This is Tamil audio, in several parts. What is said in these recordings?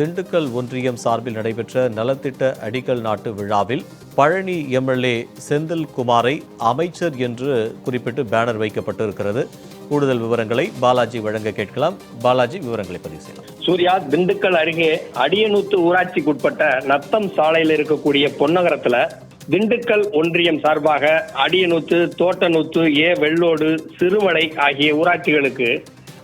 திண்டுக்கல் ஒன்றியம் சார்பில் நடைபெற்ற நலத்திட்ட அடிக்கல் நாட்டு விழாவில் பழனி எம்எல்ஏ செந்தில் குமாரை அமைச்சர் என்று குறிப்பிட்டு பேனர் வைக்கப்பட்டிருக்கிறது. கூடுதல் விவரங்களை பாலாஜி வழங்க கேட்கலாம். பாலாஜி விவரங்களை பதிவு செய்யலாம். சூர்யா திண்டுக்கல் அருகே அடியனூத்து ஊராட்சிக்குட்பட்ட நத்தம் சாலையில் இருக்கக்கூடிய பொன்னகரத்துல திண்டுக்கல் ஒன்றியம் சார்பாக அடியனூத்து தோட்டநூத்து ஏ வெள்ளோடு சிறுமலை ஆகிய ஊராட்சிகளுக்கு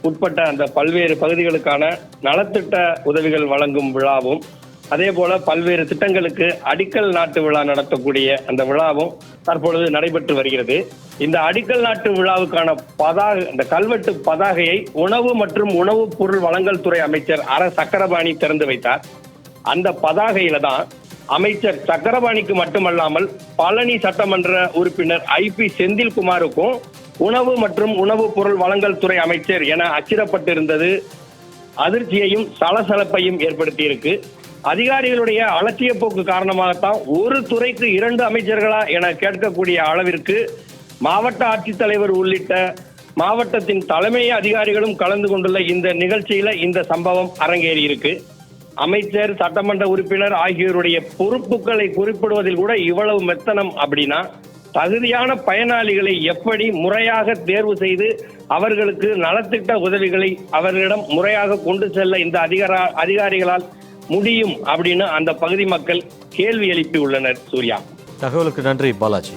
உட்பட்ட அந்த பல்வேறு பகுதிகளுக்கான நலத்திட்ட உதவிகள் வழங்கும் விழாவும் அதே போல பல்வேறு திட்டங்களுக்கு அடிக்கல் நாட்டு விழா நடத்தக்கூடிய அந்த விழாவும் தற்பொழுது நடைபெற்று வருகிறது. இந்த அடிக்கல் நாட்டு விழாவுக்கான பதாக இந்த கல்வெட்டு பதாகையை உணவு மற்றும் உணவுப் பொருள் வழங்கல் துறை அமைச்சர் அர சக்கரபாணி திறந்து வைத்தார். அந்த பதாகையில தான் அமைச்சர் சக்கரபாணிக்கு மட்டுமல்லாமல் பழனி சட்டமன்ற உறுப்பினர் ஐ பி செந்தில்குமாருக்கும் உணவு மற்றும் உணவுப் பொருள் வழங்கல் துறை அமைச்சர் என அச்சிடப்பட்டிருந்தது. அதிர்ச்சியையும் சலசலப்பையும் ஏற்படுத்தியிருக்கு. அதிகாரிகளுடைய அலட்சிய போக்கு காரணமாகத்தான் ஒரு துறைக்கு இரண்டு அமைச்சர்களா என கேட்கக்கூடிய அளவிற்கு மாவட்ட ஆட்சித்தலைவர் உள்ளிட்ட மாவட்டத்தின் தலைமை அதிகாரிகளும் கலந்து கொண்டுள்ள இந்த நிகழ்ச்சியில இந்த சம்பவம் அரங்கேறி இருக்கு அமைச்சர் சட்டமன்ற உறுப்பினர் ஆகியோருடைய பொறுப்புகளை குறிப்பிடுவதில் கூட இவ்வளவு மெத்தனம் அப்படின்னா தகுதியான பயனாளிகளை எப்படி முறையாக தேர்வு செய்து அவர்களுக்கு நலத்திட்ட உதவிகளை அவர்களிடம் முறையாக கொண்டு செல்ல இந்த அதிகார அதிகாரிகளால் முடியும் அப்படின்னு அந்த பகுதி மக்கள் கேள்வி எழுப்பி உள்ளனர் சூர்யா. தகவலுக்கு நன்றி பாலாஜி.